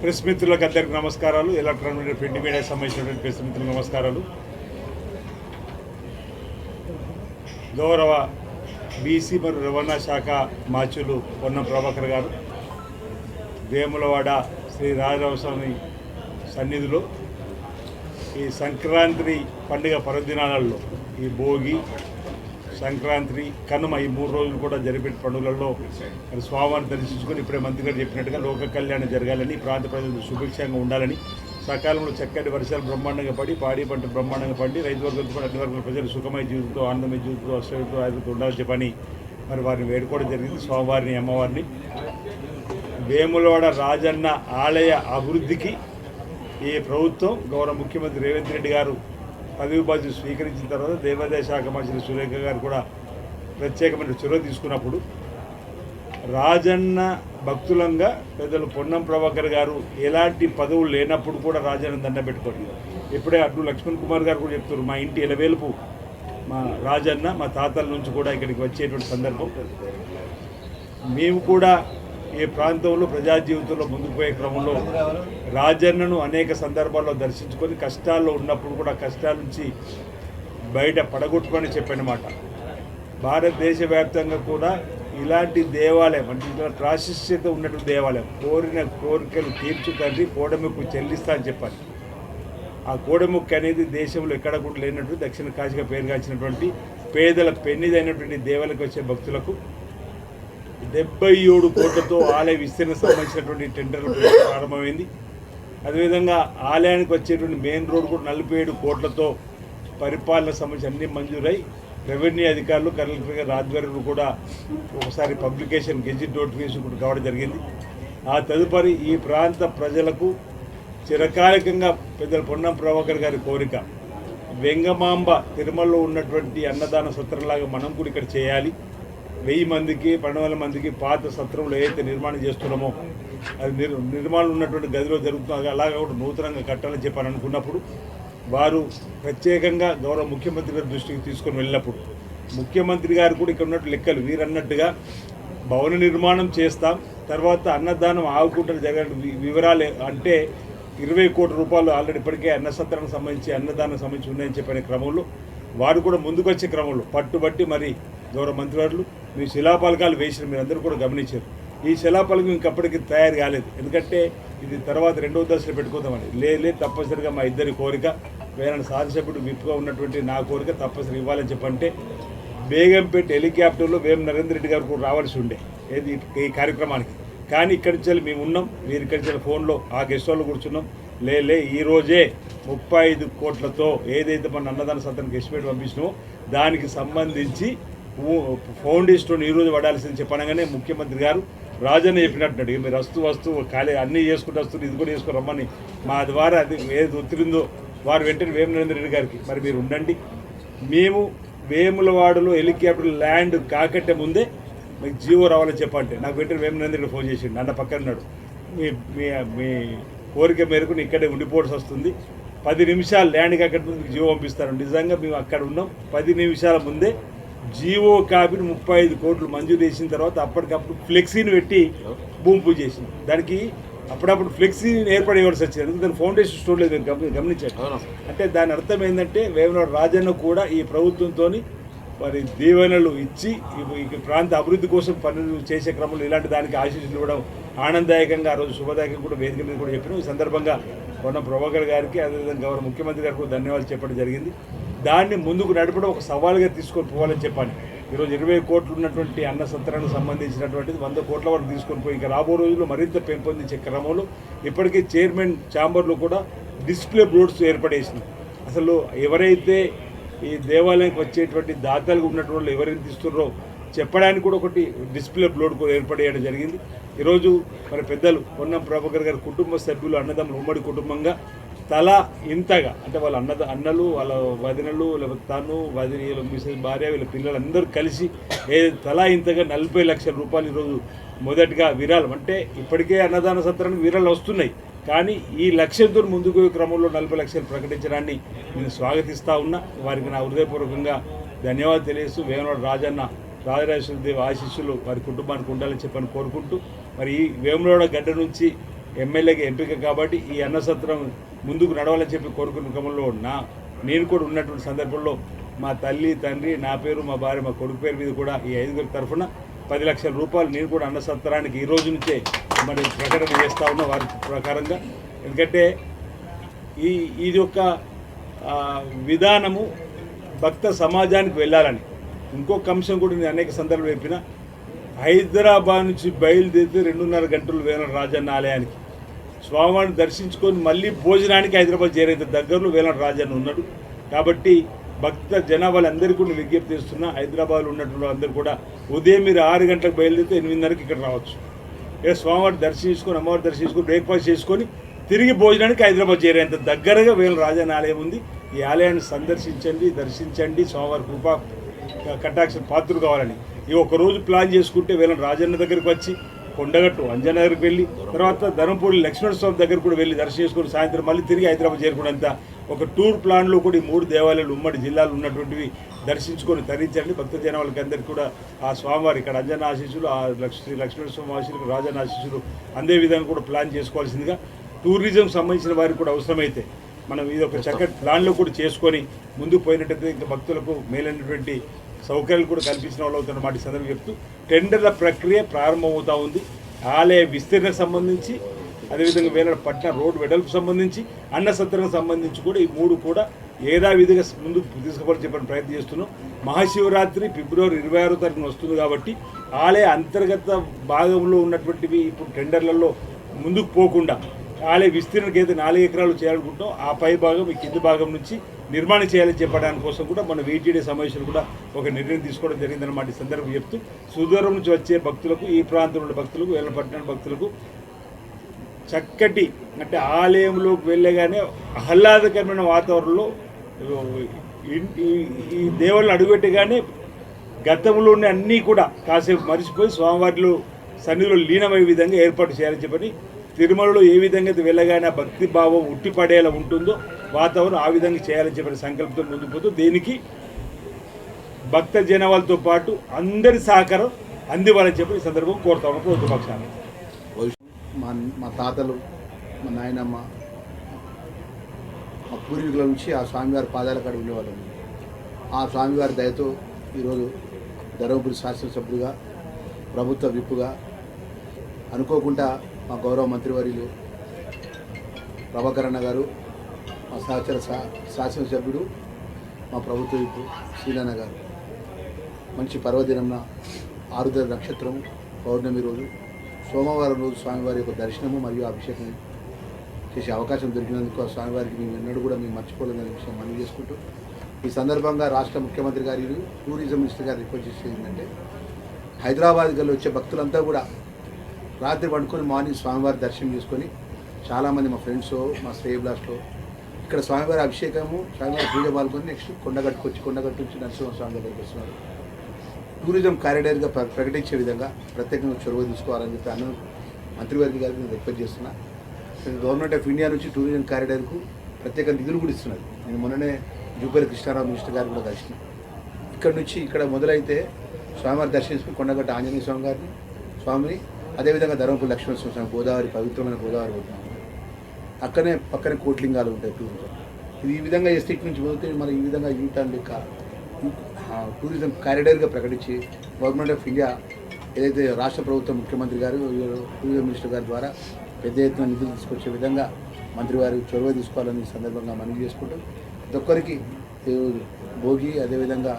Press మిత్రులకు అందరికీ నమస్కారాలు. ఎలక్ట్రానిక్ ప్రింట్ మీడియాకి సంబంధించినటువంటి ప్రెస్ మిత్రులకు నమస్కారాలు. గౌరవ బీసీ మరియు రవాణా శాఖ మాచులు పొన్నం ప్రభాకర్ గారు వేములవాడ శ్రీ రాజరామస్వామి సన్నిధిలో ఈ సంక్రాంతి పండుగ పర్వదినాలలో ఈ భోగి సంక్రాంతి కనుమ ఈ మూడు రోజులు కూడా జరిపే పండుగలలో స్వామివారిని దర్శించుకొని ఇప్పుడే మంత్రి గారు చెప్పినట్టుగా లోక కళ్యాణం జరగాలని ప్రాంత ప్రజలు సుభిక్షంగా ఉండాలని సకాలంలో చక్కటి వర్షాలు బ్రహ్మాండంగా పడి పాడి పంట బ్రహ్మాండంగా పండి రైతు వర్గాలకు కూడా అన్ని వర్గాల ప్రజలు సుఖమై జీవితంతో ఆనందమైన జీవితంతో అశ్వతో ఆయుధంతో ఉండాలని చెప్పని మరి వారిని వేడుకోవడం జరిగింది. స్వామివారిని అమ్మవారిని వేములవాడ రాజన్న ఆలయ అభివృద్ధికి ఈ ప్రభుత్వం గౌరవ ముఖ్యమంత్రి రేవంత్ రెడ్డి గారు పదవి బాధ్యత స్వీకరించిన తర్వాత దేవాదాయ శాఖ మంత్రి సురేఖ గారు కూడా ప్రత్యేకమైన చొరవ తీసుకున్నప్పుడు రాజన్న భక్తులంగా పెద్దలు పొన్నం ప్రభాకర్ గారు ఎలాంటి పదవులు లేనప్పుడు కూడా రాజన్న దండ పెట్టుకోండి ఇప్పుడే అటు లక్ష్మణ్ కుమార్ గారు కూడా చెప్తున్నారు మా ఇంటి ఎలవేలుపు మా రాజన్న మా తాతల నుంచి కూడా ఇక్కడికి వచ్చేటువంటి సందర్భం. మేము కూడా ఈ ప్రాంతంలో ప్రజా జీవితంలో ముందుకు పోయే క్రమంలో రాజన్నను అనేక సందర్భాల్లో దర్శించుకొని కష్టాల్లో ఉన్నప్పుడు కూడా కష్టాల నుంచి బయట పడగొట్టుకొని చెప్పానమాట భారతదేశ వ్యాప్తంగా కూడా ఇలాంటి దేవాలయం అంటే ఇలా ప్రాశస్యత ఉన్నటువంటి దేవాలయం కోరిన కోరికలు తీర్చు తండ్రి కోడముక్కు చెల్లిస్తా అని చెప్పాలి. ఆ కోడముక్కు అనేది దేశంలో ఎక్కడ కూడా లేనట్టు దక్షిణ కాశీగా పేరుగాంచినటువంటి పేదల పెన్నిదైనటువంటి దేవాలయకు వచ్చే భక్తులకు డెబ్బై ఏడు కోట్లతో ఆలయ విస్తరణ సంబంధించినటువంటి టెండర్లు ప్రారంభమైంది. అదేవిధంగా ఆలయానికి వచ్చేటువంటి మెయిన్ రోడ్ కూడా నలభై ఏడు కోట్లతో పరిపాలన సంబంధించి అన్ని మంజూరై రెవెన్యూ అధికారులు కలెక్టర్ గారి ఆధ్వర్యంలో కూడా ఒకసారి పబ్లికేషన్ గెజిట్ నోటిఫికేషన్ కూడా కావడం జరిగింది. ఆ తదుపరి ఈ ప్రాంత ప్రజలకు చిరకాలికంగా పెద్దల పొన్నం ప్రభాకర్ గారి కోరిక వెంగమాంబ తిరుమలలో ఉన్నటువంటి అన్నదాన సత్రంలాగా మనం కూడా ఇక్కడ చేయాలి. వెయ్యి మందికి పన్నెండు మందికి పాత సత్రంలో ఏదైతే నిర్మాణం చేస్తున్నామో అది నిర్మాణం ఉన్నటువంటి గదిలో జరుగుతుంది అలాగా కూడా నూతనంగా కట్టాలని చెప్పని అనుకున్నప్పుడు వారు ప్రత్యేకంగా గౌరవ ముఖ్యమంత్రి గారి దృష్టికి తీసుకొని వెళ్ళినప్పుడు ముఖ్యమంత్రి గారు కూడా ఇక్కడ ఉన్నట్టు లెక్కలు వీరన్నట్టుగా భవన నిర్మాణం చేస్తాం తర్వాత అన్నదానం ఆవుకుంటలు జరగడం వివరాలు అంటే ఇరవై కోట్ల రూపాయలు ఆల్రెడీ ఇప్పటికే అన్నసత్రానికి సంబంధించి అన్నదానం సంబంధించి ఉన్నాయని చెప్పిన క్రమంలో వారు కూడా ముందుకొచ్చే క్రమంలో పట్టుబట్టి మరి గౌరవ మంత్రివర్లు మీ శిలాపలకాలు వేసిన మీరు అందరూ కూడా గమనించారు. ఈ శిలాపలకం ఇంకప్పటికీ తయారు కాలేదు. ఎందుకంటే ఇది తర్వాత రెండవ దశలో పెట్టుకుందామని. లేదు తప్పనిసరిగా మా ఇద్దరి కోరిక వేరే శాసనసభ్యుడు విప్పుగా ఉన్నటువంటి నా కోరిక తప్పనిసరి ఇవ్వాలని చెప్పంటే బేగంపేట హెలికాప్టర్లో వేం నరేంద్ర రెడ్డి గారు కూడా రావాల్సి ఉండే. ఏది ఈ కార్యక్రమానికి. కానీ ఇక్కడి నుంచి మేము ఉన్నాం. మీరు ఇక్కడి నుంచి ఫోన్లో ఆ గెస్ట్ వాళ్ళు కూర్చున్నాం. లేలే ఈరోజే ముప్పై ఐదు కోట్లతో ఏదైతే మన అన్నదాన సత్రానికి ఎస్టిమేట్ పంపించినామో దానికి సంబంధించి ఫౌండేషన్ ఈ రోజు పడాల్సింది చెప్పనగానే ముఖ్యమంత్రి గారు రాజన్న చెప్పినట్టున్నాడు ఇక మీరు వస్తూ వస్తూ ఖాళీ అన్నీ చేసుకుంటూ వస్తున్నారు ఇది కూడా చేసుకుని రమ్మని. మా ద్వారా అది ఏది ఒత్తిడిందో వారు వెంటనే వేము నరేంద్ర రెడ్డి గారికి మరి మీరు ఉండండి. మేము వేములవాడలో హెలికాప్టర్ ల్యాండ్ కాకట్టే ముందే మీకు జీవో రావాలని చెప్పంటే నాకు వెంటనే వేము నరేంద్ర రెడ్డి ఫోన్ చేసిండు అన్న పక్కన ఉన్నాడు. మీ మీ మీ కోరిక మేరకు నేను ఇక్కడే ఉండిపోవాల్సి వస్తుంది. పది నిమిషాలు ల్యాండ్ కాకట్టే ముందు జీవో పంపిస్తాను. నిజంగా మేము అక్కడ ఉన్నాం. పది నిమిషాల ముందే జీవో కాపీని ముప్పై ఐదు కోట్లు మంజూరు చేసిన తర్వాత అప్పటికప్పుడు ఫ్లెక్సీని పెట్టి భూమి పూజ చేసింది. దానికి అప్పుడప్పుడు ఫ్లెక్సీ ఏర్పాటు ఇవ్వాల్సి వచ్చింది ఎందుకంటే దాని ఫౌండేషన్ స్టోర్ లేదు గమని- గమనించండి అంటే దాని అర్థం ఏంటంటే వేమనాడు రాజన్న కూడా ఈ ప్రభుత్వంతో మరి దీవెనలు ఇచ్చి ఈ- ప్రాంత అభివృద్ధి కోసం పనులు చేసే క్రమంలో ఇలాంటి దానికి ఆశీస్సులు ఇవ్వడం ఆనందదాయకంగా ఆ రోజు శుభదాయకంగా కూడా వేదిక మీద కూడా చెప్పినాం. ఈ సందర్భంగా కొన్న ప్రభాకర్ గారికి అదేవిధంగా గౌరవ ముఖ్యమంత్రి గారికి కూడా ధన్యవాదాలు చెప్పడం జరిగింది. దాన్ని ముందుకు నడపడం ఒక సవాల్గా తీసుకొని పోవాలని చెప్పాను. ఈరోజు ఇరవై కోట్లు ఉన్నటువంటి అన్న సత్రానికి సంబంధించినటువంటిది వంద కోట్ల వరకు తీసుకొని పోయి ఇంకా రాబో రోజుల్లో మరింత పెంపొందించే క్రమంలో ఇప్పటికే చైర్మన్ ఛాంబర్లో కూడా డిస్ప్లే బోర్డ్స్ ఏర్పడేసినాయి. అసలు ఎవరైతే ఈ దేవాలయానికి వచ్చేటువంటి దాతలుగా ఉన్నటువంటి వాళ్ళు ఎవరైతే తీస్తున్నారో చెప్పడానికి కూడా ఒకటి డిస్ప్లే బ్లోడ్ కూడా ఏర్పడేయడం జరిగింది. ఈరోజు మన పెద్దలు పొన్నం ప్రభాకర్ గారి కుటుంబ సభ్యులు అన్నదమ్ములు ఉమ్మడి కుటుంబంగా తల ఇంతగా అంటే వాళ్ళ అన్నద అన్నలు వాళ్ళ వదినలు లేకపోతే తను వదిన వీళ్ళ మిసెస్ భార్య వీళ్ళ పిల్లలు అందరూ కలిసి ఏ తల ఇంతగా నలభై లక్షల రూపాయలు ఈరోజు మొదటిగా విరాళం. అంటే ఇప్పటికే అన్నదాన సత్రానికి విరాళాలు వస్తున్నాయి. కానీ ఈ లక్ష్యంతో ముందుకు క్రమంలో నలభై లక్షలు ప్రకటించడాన్ని నేను స్వాగతిస్తా ఉన్నా. వారికి నా హృదయపూర్వకంగా ధన్యవాదాలు తెలియజేస్తూ వేమనాడు రాజన్న రాజరాజేశ్వర దేవి ఆశీస్సులు వారి కుటుంబానికి ఉండాలని చెప్పని కోరుకుంటూ మరి ఈ వేములవాడ గడ్డ నుంచి ఎమ్మెల్యేకి ఎంపిక కాబట్టి ఈ అన్న సత్రం ముందుకు నడవాలని చెప్పి కోరుకున్న క్రమంలో నా నేను కూడా ఉన్నటువంటి సందర్భంలో మా తల్లి తండ్రి నా పేరు మా భార్య మా కొడుకు పేరు మీద కూడా ఈ ఐదుగురి తరఫున పది లక్షల రూపాయలు నేను కూడా అన్న సత్రానికి ఈ రోజు నుంచే మరి ప్రకటన చేస్తూ ఉన్నా వారి ప్రకారంగా. ఎందుకంటే ఈ ఇది ఒక విధానము భక్త సమాజానికి వెళ్ళాలని. ఇంకొక అంశం కూడా నేను అనేక సందర్భాలు చెప్పిన హైదరాబాద్ నుంచి బయలుదేరితే రెండున్నర గంటలు వేల రాజన్న ఆలయానికి. స్వామివారిని దర్శించుకొని మళ్ళీ భోజనానికి హైదరాబాద్ చేరేంత దగ్గరలో వేలం రాజన్న ఉన్నాడు. కాబట్టి భక్త జనాభాలందరికీ కూడా విజ్ఞప్తి చేస్తున్నా హైదరాబాద్లో ఉన్నటువంటి అందరూ కూడా ఉదయం మీరు ఆరు గంటలకు బయలుదేరితే ఎనిమిదిన్నరకి ఇక్కడ రావచ్చు. ఇక్కడ స్వామివారి దర్శించుకొని అమ్మవారి దర్శించుకొని బ్రేక్ఫాస్ట్ చేసుకొని తిరిగి భోజనానికి హైదరాబాద్ చేరేంత దగ్గరగా వేల రాజన్న ఆలయం ఉంది. ఈ ఆలయాన్ని సందర్శించండి దర్శించండి. స్వామివారి కృప కటాక్ష పాత్రలు కావాలని. ఈ ఒక రోజు ప్లాన్ చేసుకుంటే వీళ్ళని రాజన్న దగ్గరికి వచ్చి కొండగట్టు అంజనగర్కి వెళ్ళి తర్వాత ధర్మపూడి లక్ష్మణ స్వామి దగ్గర కూడా వెళ్ళి దర్శనం చేసుకుని సాయంత్రం మళ్ళీ తిరిగి హైదరాబాద్ చేరుకునేంత ఒక టూర్ ప్లాన్లో కూడా ఈ మూడు దేవాలయాలు ఉమ్మడి జిల్లాలో ఉన్నటువంటివి దర్శించుకొని తరించండి. భక్త జనాలకి అందరికీ కూడా ఆ స్వామివారి ఇక్కడ అంజన ఆశీస్సులు ఆ లక్ష శ్రీ లక్ష్మణ స్వామి ఆశీస్సులు రాజన్న ఆశీస్సులు అందే విధంగా కూడా ప్లాన్ చేసుకోవాల్సిందిగా టూరిజం సంబంధించిన వారికి కూడా అవసరమైతే మనం ఇది ఒక చక్కటి ప్లాన్లో కూడా చేసుకొని ముందుకు పోయినట్టయితే ఇంకా భక్తులకు మేలైనటువంటి సౌకర్యాలు కూడా కల్పించిన వాళ్ళు అవుతున్న మాట సందర్భం సందర్భంగా చెప్తూ టెండర్ల ప్రక్రియ ప్రారంభమవుతా ఉంది. ఆలయ విస్తీర్ణకు సంబంధించి అదేవిధంగా వేల పట్న రోడ్డు వెడల్పు సంబంధించి అన్న సత్రంకు సంబంధించి కూడా ఈ మూడు కూడా ఏదావిధిగా ముందుకు తీసుకోవాలని చెప్పని ప్రయత్నం చేస్తున్నాం. మహాశివరాత్రి ఫిబ్రవరి ఇరవై ఆరో తారీఖున వస్తుంది కాబట్టి ఆలయ అంతర్గత భాగంలో ఉన్నటువంటివి ఇప్పుడు టెండర్లలో ముందుకు పోకుండా ఆలయ విస్తీర్ణకి అయితే నాలుగు ఎకరాలు చేయాలనుకుంటాం ఆ పై భాగం ఈ కింది భాగం నుంచి నిర్మాణం చేయాలని చెప్పడానికి కోసం కూడా మన వీటీడీ సమావేశంలో కూడా ఒక నిర్ణయం తీసుకోవడం జరిగిందన్నమాట ఈ సందర్భం చెప్తూ. సుదూరం నుంచి వచ్చే భక్తులకు ఈ ప్రాంతంలో భక్తులకు వేలపట్నం భక్తులకు చక్కటి అంటే ఆలయంలోకి వెళ్ళగానే ఆహ్లాదకరమైన వాతావరణంలో ఈ- దేవుళ్ళు అడుగుపెట్టగానే గతంలోని అన్నీ కూడా కాసేపు మరిచిపోయి స్వామివారిలో సన్నిధిలో లీనమయ్యే విధంగా ఏర్పాటు చేయాలని చెప్పని తిరుమలలో ఏ విధంగా వెళ్ళగానే భక్తి భావం ఉట్టిపడేలా ఉంటుందో వాతావరణం ఆ విధంగా చేయాలని చెప్పిన సంకల్పంతో ముందుకు పోతూ దీనికి భక్త జనవాళ్ళతో పాటు అందరి సహకారం అందివ్వాలని చెప్పి ఈ సందర్భం కోరుతా ఉన్నాం ప్రభుత్వ పక్షాన్ని. మా మా తాతలు మా నాయనమ్మ మా పూర్వీకుల నుంచి ఆ స్వామివారి పాదాల కాడ ఉండేవాళ్ళం. ఆ స్వామివారి దయతో ఈరోజు ధర్మపురి శాసనసభ్యుడిగా ప్రభుత్వ విప్పుగా అనుకోకుండా మా గౌరవ మంత్రివర్యులు ప్రభాకరణ గారు మా సహచర శాసనసభ్యుడు మా ప్రభుత్వ విప్పు శ్రీనాన్న గారు. మంచి పర్వదినంన ఆరుద్ర నక్షత్రం పౌర్ణమి రోజు సోమవారం రోజు స్వామివారి యొక్క దర్శనము మరియు అభిషేకం చేసే అవకాశం దొరికినందుకు ఆ స్వామివారికి మేము ఎన్నడూ కూడా మేము మర్చిపోలేని విషయం మనం చేసుకుంటూ ఈ సందర్భంగా రాష్ట్ర ముఖ్యమంత్రి గారు టూరిజం మినిస్టర్ గారు రిక్వెస్ట్ చేసేది ఏంటంటే హైదరాబాద్ గల వచ్చే భక్తులంతా కూడా రాత్రి పండుకొని మార్నింగ్ స్వామివారి దర్శనం చేసుకొని చాలామంది మా ఫ్రెండ్స్ మా స్టే బ్లాస్ట్లో ఇక్కడ స్వామివారి అభిషేకము స్వామివారి పూజ పాల్గొని నెక్స్ట్ కొండగట్టుకు వచ్చి కొండగట్టు నుంచి నరసింహ స్వామి దగ్గరికి వస్తున్నారు. టూరిజం కారిడార్గా ప్ర- ప్రకటించే విధంగా ప్రత్యేకంగా చొరవ తీసుకోవాలని చెప్పి అన్న మంత్రివర్గ గారికి నేను రిక్వెస్ట్ చేస్తున్నా. గవర్నమెంట్ ఆఫ్ ఇండియా నుంచి టూరిజం కారిడార్కు ప్రత్యేక నిధులు కూడా ఇస్తున్నారు. నేను మొన్ననే జూపల్లి కృష్ణారావు మినిస్టర్ గారు కూడా కలిసిన. ఇక్కడ నుంచి ఇక్కడ మొదలైతే స్వామివారి దర్శించుకుని కొండగట్ట ఆంజనేయ స్వామి గారిని స్వామిని అదేవిధంగా ధర్మపురి లక్ష్మణ స్వామి గోదావరి పవిత్రమైన గోదావరి పోతున్నాం అక్కడనే పక్కనే కోట్లింగాలు ఉంటాయి టూరిజం. ఇది ఈ విధంగా ఎస్టేట్ నుంచి పోతే మన ఈ విధంగా యూటర్న్ లెక్క టూరిజం కారిడార్గా ప్రకటించి గవర్నమెంట్ ఆఫ్ ఇండియా ఏదైతే రాష్ట్ర ప్రభుత్వం ముఖ్యమంత్రి గారు టూరిజం మినిస్టర్ గారి ద్వారా పెద్ద ఎత్తున నిధులు తీసుకొచ్చే విధంగా మంత్రి వారు చొరవ తీసుకోవాలని సందర్భంగా మనవి చేసుకుంటూ. ప్రతి ఒక్కరికి భోగి అదేవిధంగా